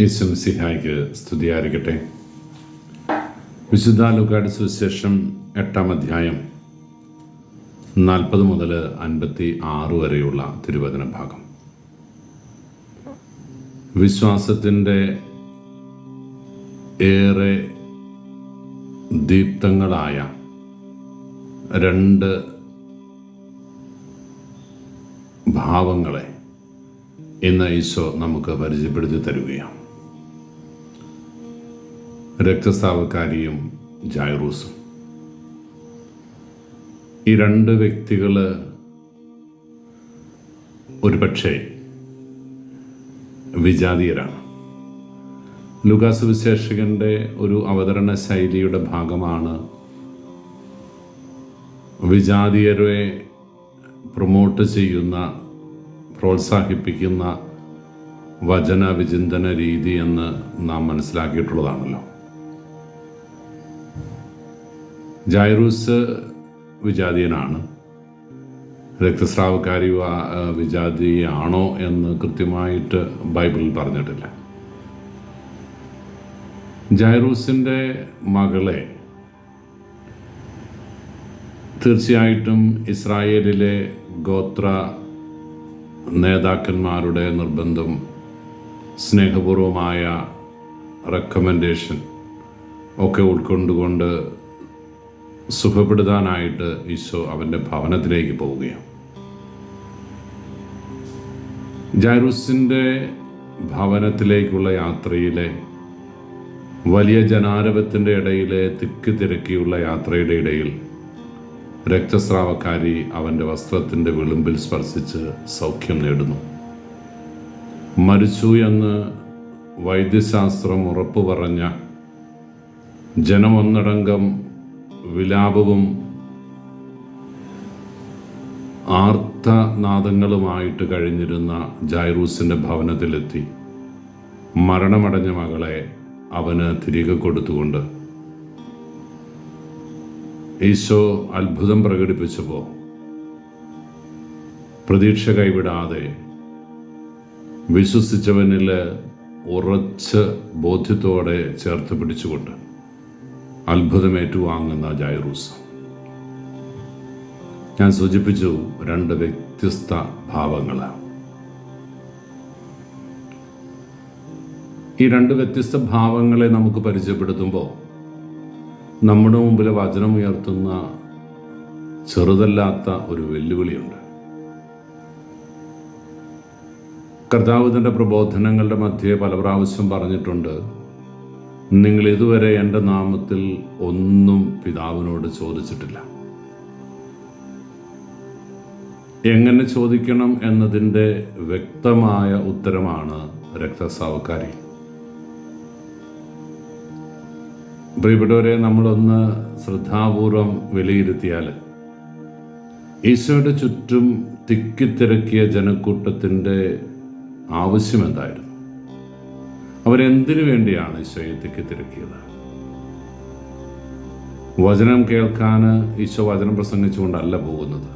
യേശും സിഹായിക്ക് സ്തുതിയായിരിക്കട്ടെ. വിശുദ്ധ ലുക്കാട് സുവിശേഷം എട്ടാം അധ്യായം നാൽപ്പത് മുതൽ അൻപത്തി ആറ് വരെയുള്ള തിരുവചന ഭാഗം. വിശ്വാസത്തിന്റെ ഏറെ ദീപ്തങ്ങളായ രണ്ട് ഭാവങ്ങളെ ഇന്ന് ഈശോ നമുക്ക് പരിചയപ്പെടുത്തി തരുകയാണ്. രക്തസ്രാവക്കാരിയും ജൈറൂസും ഈ രണ്ട് വ്യക്തികൾ ഒരുപക്ഷെ വിജാതീയരാണ്. ലുകാസ് വിശേഷകന്റെ ഒരു അവതരണ ശൈലിയുടെ ഭാഗമാണ് വിജാതീയരെ പ്രൊമോട്ട് ചെയ്യുന്ന പ്രോത്സാഹിപ്പിക്കുന്ന വചന വിചിന്തന രീതി എന്ന് നാം മനസ്സിലാക്കിയിട്ടുള്ളതാണല്ലോ. ജൈറൂസ് വിജാതീയനാണ്. രക്തസ്രാവക്കാരി വിജാതിയാണോ എന്ന് കൃത്യമായിട്ട് ബൈബിളിൽ പറഞ്ഞിട്ടില്ല. ജൈറൂസിന്റെ മകളെ തീർച്ചയായിട്ടും ഇസ്രായേലിലെ ഗോത്ര നേതാക്കന്മാരുടെ നിർബന്ധം സ്നേഹപൂർവമായ റെക്കമെൻഡേഷൻ ഒക്കെ ഉൾക്കൊണ്ടുകൊണ്ട് സുഖപ്പെടുത്താനായിട്ട് ഈശോ അവന്റെ ഭവനത്തിലേക്ക് പോവുകയാണ്. ജൈറൂസിന്റെ ഭവനത്തിലേക്കുള്ള യാത്രയിലെ വലിയ ജനാരവത്തിന്റെ ഇടയിലെ തിക്ക് തിരക്കിയുള്ള യാത്രയുടെ ഇടയിൽ രക്തസ്രാവക്കാരി അവന്റെ വസ്ത്രത്തിന്റെ വിളിമ്പിൽ സ്പർശിച്ച് സൗഖ്യം നേടുന്നു. മരിച്ചു എന്ന് വൈദ്യശാസ്ത്രം ഉറപ്പു പറഞ്ഞ ജനമൊന്നടങ്കം വിലാപവും ആർത്തനാദങ്ങളുമായിട്ട് കഴിഞ്ഞിരുന്ന ജൈറൂസിന്റെ ഭവനത്തിലെത്തി. മരണമടഞ്ഞ മകളെ അവന് തിരികെ കൊടുത്തുകൊണ്ട് ഈശോ അത്ഭുതം പ്രകടിപ്പിച്ചപ്പോൾ പ്രതീക്ഷ കൈവിടാതെ വിശ്വസിച്ചവനിൽ ഉറച്ച് ബോധ്യത്തോടെ ചേർത്ത് പിടിച്ചുകൊണ്ട് അത്ഭുതം ഏറ്റുവാങ്ങുന്ന ജൈറൂസ്. ഞാൻ സൂചിപ്പിച്ചു രണ്ട് വ്യത്യസ്ത ഭാവങ്ങളാണ്. ഈ രണ്ട് വ്യത്യസ്ത ഭാവങ്ങളെ നമുക്ക് പരിചയപ്പെടുത്തുമ്പോൾ നമ്മുടെ മുമ്പിൽ വചനം ഉയർത്തുന്ന ചെറുതല്ലാത്ത ഒരു വെല്ലുവിളിയുണ്ട്. കർത്താവ് തന്റെ പ്രബോധനങ്ങളുടെ മധ്യേ പല പ്രാവശ്യം പറഞ്ഞിട്ടുണ്ട് നിങ്ങൾ ഇതുവരെ എന്റെ നാമത്തിൽ ഒന്നും പിതാവിനോട് ചോദിച്ചിട്ടില്ല. എങ്ങനെ ചോദിക്കണം എന്നതിന്റെ വ്യക്തമായ ഉത്തരമാണ് രക്തസാവക്കാരി പ്രിയപ്പെട്ടവരെ നമ്മളൊന്ന് ശ്രദ്ധാപൂർവം വിലയിരുത്തിയാൽ ഈശോയുടെ ചുറ്റും തിക്കിത്തിരക്കിയ ജനക്കൂട്ടത്തിന്റെ ആവശ്യം എന്തായിരുന്നു അവരെന്തിനു വേണ്ടിയാണ് ഈശോയെ തിരക്കിയത്? വചനം കേൾക്കാൻ ഈശോ വചനം പ്രസംഗിച്ചുകൊണ്ടല്ല പോകുന്നത്.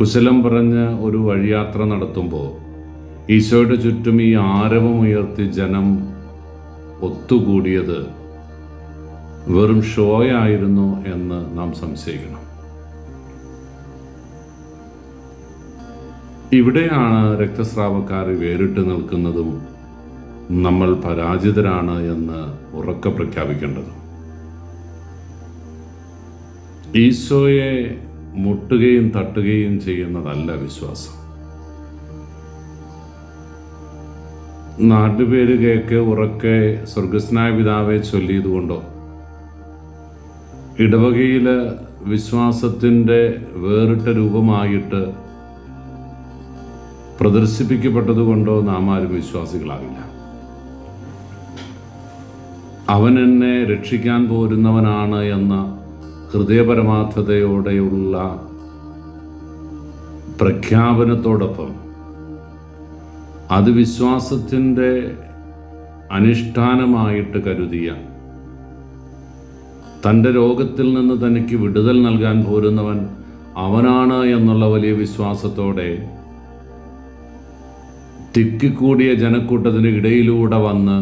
കുശലം പറഞ്ഞ് ഒരു വഴിയാത്ര നടത്തുമ്പോൾ ഈശോയുടെ ചുറ്റും ഈ ആരവം ഉയർത്തി ജനം ഒത്തുകൂടിയത് വെറും ഷോയായിരുന്നു എന്ന് നാം സംശയിക്കണം. ഇവിടെയാണ് രക്തസ്രാവക്കാർ വേറിട്ട് നിൽക്കുന്നതും നമ്മൾ പരാജിതരാണ് എന്ന് ഉറക്കെ പ്രഖ്യാപിക്കേണ്ടത്. ഈശോയെ മുട്ടുകയും തട്ടുകയും ചെയ്യുന്നതല്ല വിശ്വാസം. നാട്ടുപേര് കേക്ക് ഉറക്കെ സ്വർഗസ്നായ പിതാവെ ചൊല്ലിയതുകൊണ്ടോ? ഇടവകയിൽ വിശ്വാസത്തിന്റെ വേറിട്ട രൂപമായിട്ട് പ്രദർശിപ്പിക്കപ്പെട്ടതുകൊണ്ടോ നാം ആരും വിശ്വാസികളാകില്ല അവൻ എന്നെ രക്ഷിക്കാൻ പോരുന്നവനാണ് എന്ന ഹൃദയപരമാർത്ഥതയോടെയുള്ള പ്രഖ്യാപനത്തോടൊപ്പം അത് വിശ്വാസത്തിന്റെ അനുഷ്ഠാനമായിട്ട് കരുതിയ തന്റെ രോഗത്തിൽ നിന്ന് തനിക്ക് വിടുതൽ നൽകാൻ പോരുന്നവൻ അവനാണ് എന്നുള്ള വലിയ വിശ്വാസത്തോടെ തിക്കിക്കൂടിയ ജനക്കൂട്ടത്തിന് ഇടയിലൂടെ വന്ന്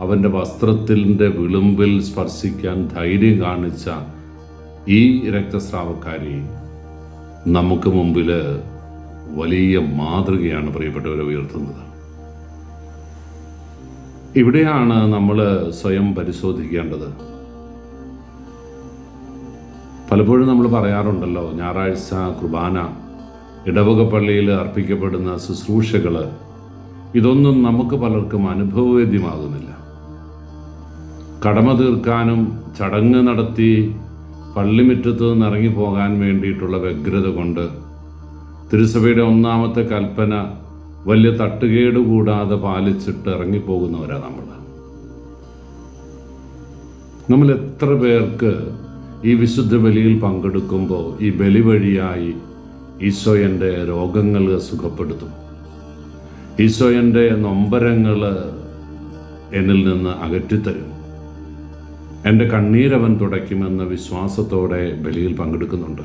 അവന്റെ വസ്ത്രത്തിന്റെ വിളുമ്പിൽ സ്പർശിക്കാൻ ധൈര്യം കാണിച്ച ഈ രക്തസ്രാവക്കാരി നമുക്ക് മുമ്പിൽ വലിയ മാതൃകയാണ് പ്രിയപ്പെട്ടവരെ ഉയർത്തുന്നത്. ഇവിടെയാണ് നമ്മൾ സ്വയം പരിശോധിക്കേണ്ടത്. പലപ്പോഴും നമ്മൾ പറയാറുണ്ടല്ലോ ഞായറാഴ്ച കുർബാന ഇടവക പള്ളിയിൽ അർപ്പിക്കപ്പെടുന്ന ശുശ്രൂഷകൾ ഇതൊന്നും നമുക്ക് പലർക്കും അനുഭവവേദ്യമാകുന്നില്ല. കടമ തീർക്കാനും ചടങ്ങ് നടത്തി പള്ളിമുറ്റത്ത് നിന്ന് ഇറങ്ങിപ്പോകാൻ വേണ്ടിയിട്ടുള്ള വ്യഗ്രത കൊണ്ട് തിരുസഭയുടെ ഒന്നാമത്തെ കൽപ്പന വലിയ തട്ടുകേട് കൂടാതെ പാലിച്ചിട്ട് ഇറങ്ങിപ്പോകുന്നവരാ നമ്മൾ. നമ്മൾ എത്ര പേർക്ക് ഈ വിശുദ്ധ ബലിയിൽ പങ്കെടുക്കുമ്പോൾ ഈ ബലി വഴിയായി ഈശോ എന്റെ രോഗങ്ങൾ സുഖപ്പെടുത്തും. ഈശോ എന്റെ നൊമ്പരങ്ങൾ എന്നിൽ നിന്ന് അകറ്റിത്തരും. എന്റെ കണ്ണീരവൻ തുടയ്ക്കുമെന്ന വിശ്വാസത്തോടെ ബലിയിൽ പങ്കെടുക്കുന്നുണ്ട്.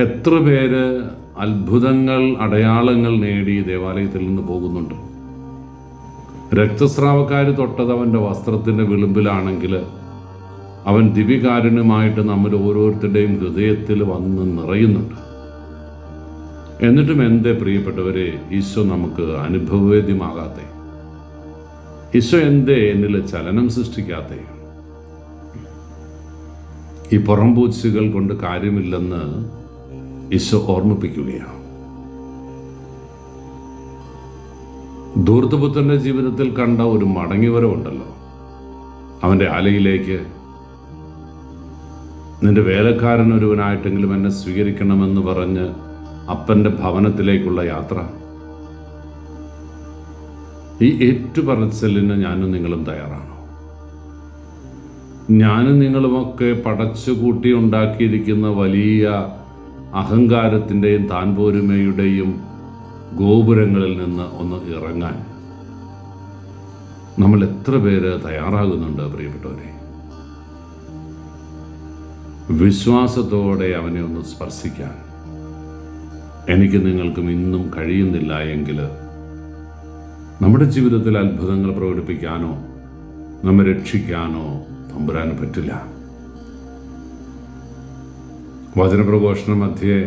എത്ര പേര് അത്ഭുതങ്ങൾ അടയാളങ്ങൾ നേടി ദേവാലയത്തിൽ നിന്ന് പോകുന്നുണ്ട്. രക്തസ്രാവക്കാർ തൊട്ടത് അവന്റെ വസ്ത്രത്തിന്റെ വിളിമ്പിലാണെങ്കിൽ അവൻ ദിവികാരുണ്യമായിട്ട് നമ്മൾ ഓരോരുത്തരുടെയും ഹൃദയത്തിൽ വന്ന് നിറയുന്നുണ്ട്. എന്നിട്ടും എന്റെ പ്രിയപ്പെട്ടവരെ ഈശോ നമുക്ക് അനുഭവവേദ്യമാകാത്തെ. ഈശോ എന്തേ എന്നിൽ ചലനം സൃഷ്ടിക്കാത്ത ഈ പുറംപൂച്ചുകൾ കൊണ്ട് കാര്യമില്ലെന്ന് ഈശോ ഓർമ്മിപ്പിക്കുകയാണ്. ധൂർത്തപുത്രന്റെ ജീവിതത്തിൽ കണ്ട ഒരു മടങ്ങിവരവുണ്ടല്ലോ. അവന്റെ ആലയിലേക്ക് നിന്റെ വേലക്കാരൻ ഒരുവനായിട്ടെങ്കിലും എന്നെ സ്വീകരിക്കണമെന്ന് പറഞ്ഞ് അപ്പന്റെ ഭവനത്തിലേക്കുള്ള യാത്ര ഈ ഏറ്റുപറച്ചിലിന് ഞാനും നിങ്ങളും തയ്യാറാണോ. ഞാനും നിങ്ങളുമൊക്കെ പടച്ചുകൂട്ടി ഉണ്ടാക്കിയിരിക്കുന്ന വലിയ അഹങ്കാരത്തിന്റെയും താൻപോരുമയുടെയും ഗോപുരങ്ങളിൽ നിന്ന് ഒന്ന് ഇറങ്ങാൻ നമ്മൾ എത്ര പേര് തയ്യാറാകുന്നുണ്ട് പ്രിയപ്പെട്ടവരെ? വിശ്വാസത്തോടെ അവനെ ഒന്ന് സ്പർശിക്കാൻ എനിക്ക് നിങ്ങൾക്കും ഇന്നും കഴിയുന്നില്ല എങ്കിൽ നമ്മുടെ ജീവിതത്തിൽ അത്ഭുതങ്ങൾ പ്രകടിപ്പിക്കാനോ നമ്മെ രക്ഷിക്കാനോ തമ്പുരാൻ പറ്റില്ല. വചനപ്രഘോഷണ മധ്യേ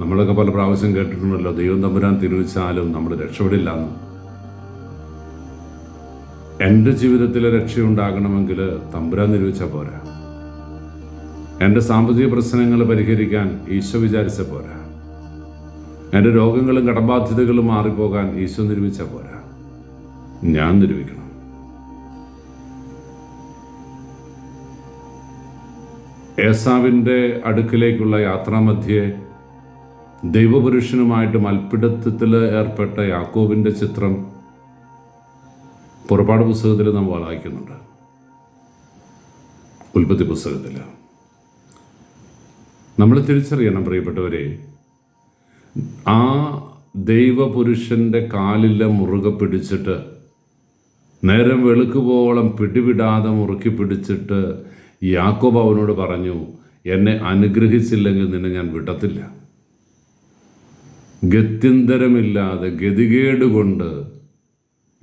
നമ്മളൊക്കെ പല പ്രാവശ്യം കേട്ടിട്ടുണ്ടല്ലോ ദൈവം തമ്പുരാൻ തിരുവിച്ചാലും നമ്മൾ രക്ഷപ്പെടില്ല എന്ന് എന്റെ ജീവിതത്തിലെ രക്ഷയുണ്ടാകണമെങ്കിൽ തമ്പുരാൻ നിരൂപിച്ചാൽ പോരാ. എന്റെ സാമ്പത്തിക പ്രശ്നങ്ങൾ പരിഹരിക്കാൻ ഈശോ വിചാരിച്ച പോരാ. എന്റെ രോഗങ്ങളും കടബാധ്യതകളും മാറിപ്പോകാൻ ഈശോ നിരൂപിച്ച പോരാ. ഞാൻ നിരൂപിക്കണം. ഏസാവിന്റെ അടുക്കിലേക്കുള്ള യാത്രാമധ്യേ ദൈവപുരുഷനുമായിട്ട് മൽപ്പിടുത്തത്തിൽ ഏർപ്പെട്ട യാക്കോബിന്റെ ചിത്രം പുറപ്പാട് പുസ്തകത്തിൽ നാം വായിക്കുന്നുണ്ട്. ഉൽപ്പത്തി പുസ്തകത്തിൽ നമ്മൾ തിരിച്ചറിയണം പ്രിയപ്പെട്ടവരെ. ആ ദൈവപുരുഷന്റെ കാലിലെ മുറുകെ പിടിച്ചിട്ട് നേരം വെളുക്കുവോളം പിടിവിടാതെ മുറുക്കി പിടിച്ചിട്ട് യാക്കോബ് അവനോട് പറഞ്ഞു എന്നെ അനുഗ്രഹിച്ചില്ലെങ്കിൽ നിന്നെ ഞാൻ വിടത്തില്ല. ഗത്യന്തരമില്ലാതെ ഗതികേട് കൊണ്ട്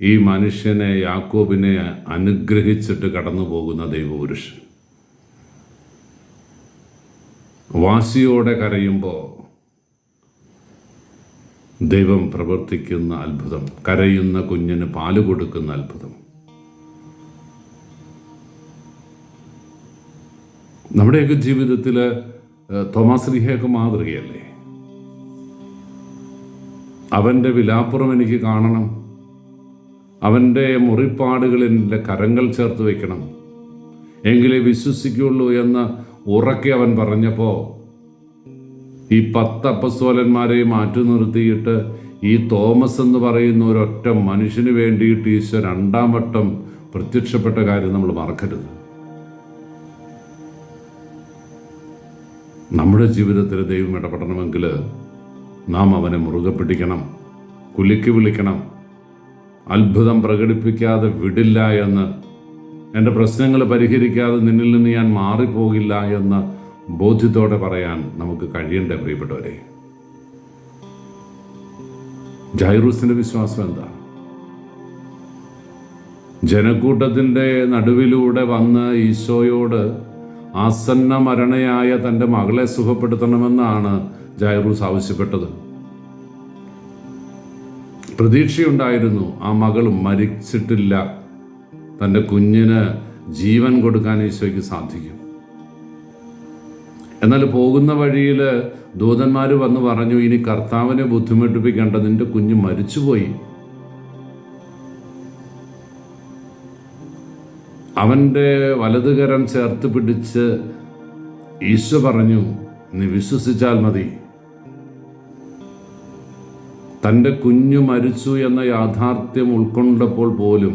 ഈ മനുഷ്യനെ യാക്കോബിനെ അനുഗ്രഹിച്ചിട്ട് കടന്നു പോകുന്ന ദൈവപുരുഷൻ. വാശിയോടെ കരയുമ്പോൾ ദൈവം പ്രവർത്തിക്കുന്ന അത്ഭുതം കരയുന്ന കുഞ്ഞിന് പാൽ കൊടുക്കുന്ന അത്ഭുതം. നമ്മുടെയൊക്കെ ജീവിതത്തിൽ തോമാസ് ലിഹയൊക്കെ മാതൃകയല്ലേ? അവന്റെ വിലാപ്പുറം എനിക്ക് കാണണം. അവന്റെ മുറിപ്പാടുകളിൽ എന്റെ കരങ്ങൾ ചേർത്ത് വയ്ക്കണം. എങ്കിലേ വിശ്വസിക്കുള്ളൂ എന്ന് ഉറക്കെ അവൻ പറഞ്ഞപ്പോൾ ഈ പത്ത് അപ്പസ്തോലന്മാരെ മാറ്റി നിർത്തിയിട്ട് ഈ തോമസ് എന്ന് പറയുന്ന ഒരൊറ്റ മനുഷ്യന് വേണ്ടിയിട്ട് ഈശോ രണ്ടാം വട്ടം പ്രത്യക്ഷപ്പെട്ട കാര്യം നമ്മൾ മറക്കരുത്. നമ്മുടെ ജീവിതത്തിൽ ദൈവം ഇടപെടണമെങ്കിൽ നാം അവനെ മുറുകെ പിടിക്കണം കുലുക്കി വിളിക്കണം അത്ഭുതം പ്രകടിപ്പിക്കാതെ വിടില്ല എന്ന് എന്റെ പ്രശ്നങ്ങൾ പരിഹരിക്കാതെ നിന്നിൽ നിന്ന് ഞാൻ മാറിപ്പോകില്ല എന്ന് ബോധ്യത്തോടെ പറയാൻ നമുക്ക് കഴിയണ്ടേ പ്രിയപ്പെട്ടവരെ? ജൈറൂസിന്റെ വിശ്വാസം എന്താ? ജനക്കൂട്ടത്തിന്റെ നടുവിലൂടെ വന്ന് ഈശോയോട് ആസന്ന മരണയായ തന്റെ മകളെ സുഖപ്പെടുത്തണമെന്നാണ് ജൈറൂസ് ആവശ്യപ്പെട്ടത്. പ്രതീക്ഷയുണ്ടായിരുന്നു ആ മകൾ മരിച്ചിട്ടില്ല. തന്റെ കുഞ്ഞിന് ജീവൻ കൊടുക്കാൻ ഈശോയ്ക്ക് സാധിക്കും. എന്നാൽ പോകുന്ന വഴിയിൽ ദൂതന്മാർ വന്ന് പറഞ്ഞു ഇനി കർത്താവിനെ ബുദ്ധിമുട്ടിപ്പിക്കേണ്ട നിന്റെ കുഞ്ഞ് മരിച്ചുപോയി. അവന്റെ വലതുകരം ചേർത്ത് പിടിച്ച് ഈശോ പറഞ്ഞു നീ വിശ്വസിച്ചാൽ മതി. തന്റെ കുഞ്ഞു മരിച്ചു എന്ന യാഥാർത്ഥ്യം ഉൾക്കൊണ്ടപ്പോൾ പോലും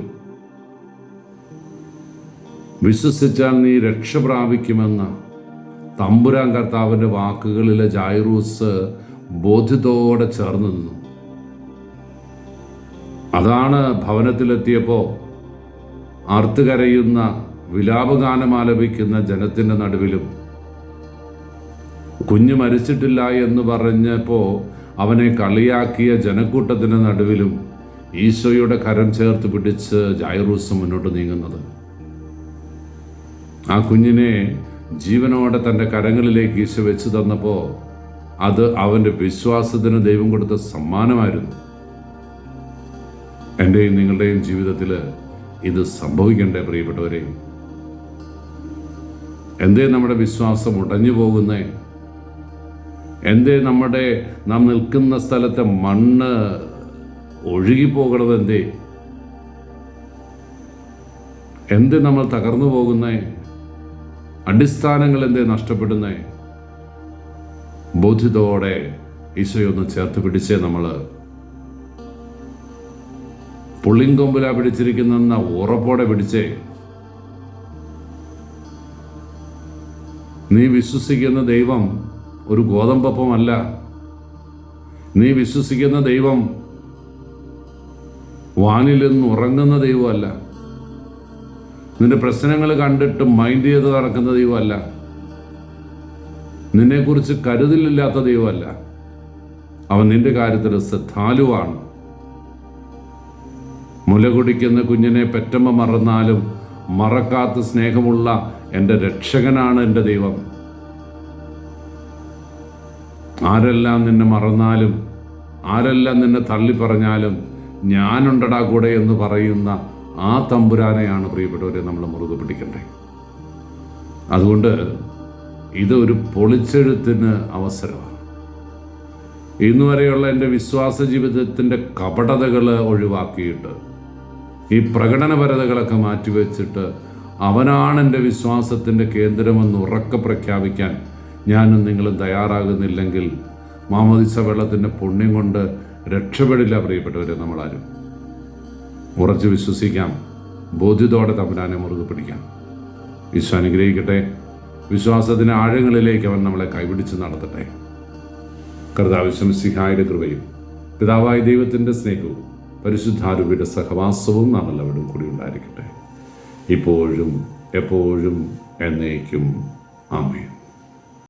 വിശ്വസിച്ചാൽ നീ രക്ഷ പ്രാപിക്കുമെന്ന തമ്പുരാൻ കർത്താവിന്റെ വാക്കുകളിലെ ജായറൂസ് ബോധ്യത്തോടെ ചേർന്ന് നിന്നു. അതാണ് ഭവനത്തിലെത്തിയപ്പോൾ ആർത്തുകരയുന്ന വിലാപഗാനം ആലപിക്കുന്ന ജനത്തിന്റെ നടുവിലും കുഞ്ഞ് മരിച്ചിട്ടില്ല എന്ന് പറഞ്ഞപ്പോൾ അവനെ കളിയാക്കിയ ജനക്കൂട്ടത്തിന്റെ നടുവിലും ഈശോയുടെ കരം ചേർത്ത് പിടിച്ച് ജൈറൂസ് മുന്നോട്ട് നീങ്ങുന്നത്. ആ കുഞ്ഞിനെ ജീവനോടെ തന്റെ കരങ്ങളിലേക്ക് ഈശോ വെച്ചു തന്നപ്പോൾ അത് അവന്റെ വിശ്വാസത്തിന് ദൈവം കൊടുത്ത സമ്മാനമായിരുന്നു. എന്റെയും നിങ്ങളുടെയും ജീവിതത്തിൽ ഇത് സംഭവിക്കണ്ടേ പ്രിയപ്പെട്ടവരെ? എന്തേ നമ്മുടെ വിശ്വാസം ഉടഞ്ഞു പോകുന്നേ? എന്തേ നമ്മുടെ നാം നിൽക്കുന്ന സ്ഥലത്തെ മണ്ണ് ഒഴുകിപ്പോകണത് എന്തേ എന്ത് നമ്മൾ തകർന്നു പോകുന്നേ? അടിസ്ഥാനങ്ങൾ എന്തേ നഷ്ടപ്പെടുന്നേ ബോധ്യത്തോടെ ഈശോയൊന്ന് ചേർത്ത് പിടിച്ചേ നമ്മൾ പുള്ളിങ്കൊമ്പില പിടിച്ചിരിക്കുന്ന ഉറപ്പോടെ പിടിച്ചേ. നീ വിശ്വസിക്കുന്ന ദൈവം ഒരു ഗോതമ്പപ്പമല്ല. നീ വിശ്വസിക്കുന്ന ദൈവം വാനിൽ നിന്ന് ഉറങ്ങുന്ന ദൈവമല്ല. നിന്റെ പ്രശ്നങ്ങൾ കണ്ടിട്ട് മൈൻഡ് ചെയ്ത് നടക്കുന്ന ദൈവമല്ല. നിന്നെക്കുറിച്ച് കരുതലില്ലാത്ത ദൈവമല്ല. അവൻ നിന്റെ കാര്യത്തിൽ ശ്രദ്ധാലുവാണ്. മുല കുടിക്കുന്ന കുഞ്ഞിനെ പെറ്റമ്മ മറന്നാലും മറക്കാത്ത സ്നേഹമുള്ള എന്റെ രക്ഷകനാണ് എന്റെ ദൈവം. ആരെല്ലാം നിന്നെ മറന്നാലും ആരെല്ലാം നിന്നെ തള്ളിപ്പറഞ്ഞാലും ഞാനുണ്ടടാ കൂടെ എന്ന് പറയുന്ന ആ തമ്പുരാനെയാണ് പ്രിയപ്പെട്ടവരെ നമ്മൾ മുറുകെ പിടിക്കേണ്ടത് അതുകൊണ്ട് ഇത് ഒരു പൊളിച്ചെഴുത്തിന് അവസരമാണ്. ഇന്ന് വരെയുള്ള എന്റെ വിശ്വാസ ജീവിതത്തിന്റെ കപടതകൾ ഒഴിവാക്കിയിട്ട് ഈ പ്രകടനപരതകളൊക്കെ മാറ്റിവെച്ചിട്ട് അവനാണ് എന്റെ വിശ്വാസത്തിന്റെ കേന്ദ്രമെന്ന് ഉറക്കെ പ്രഖ്യാപിക്കാൻ ഞാനും നിങ്ങളും തയ്യാറാകുന്നില്ലെങ്കിൽ മാമോദിസ വെള്ളത്തിന്റെ പുണ്യം കൊണ്ട് രക്ഷപ്പെടില്ല പ്രിയപ്പെട്ടവരെ നമ്മളാരും. ഉറച്ചു വിശ്വസിക്കാം. ബോധ്യത്തോടെ തമ്പുരാനെ മുറുകെ പിടിക്കാം. വിശ്വ അനുഗ്രഹിക്കട്ടെ. വിശ്വാസത്തിന്റെ ആഴങ്ങളിലേക്ക് അവൻ നമ്മളെ കൈപിടിച്ച് നടത്തട്ടെ. കർത്താവ് ശംസിഹായുടെ കൃപയും പിതാവായ ദൈവത്തിന്റെ സ്നേഹവും പരിശുദ്ധാരൂപിയുടെ സഹവാസവും നാം കൂടി ഉണ്ടായിരിക്കട്ടെ. ഇപ്പോഴും എപ്പോഴും എന്നേക്കും. ആമേൻ.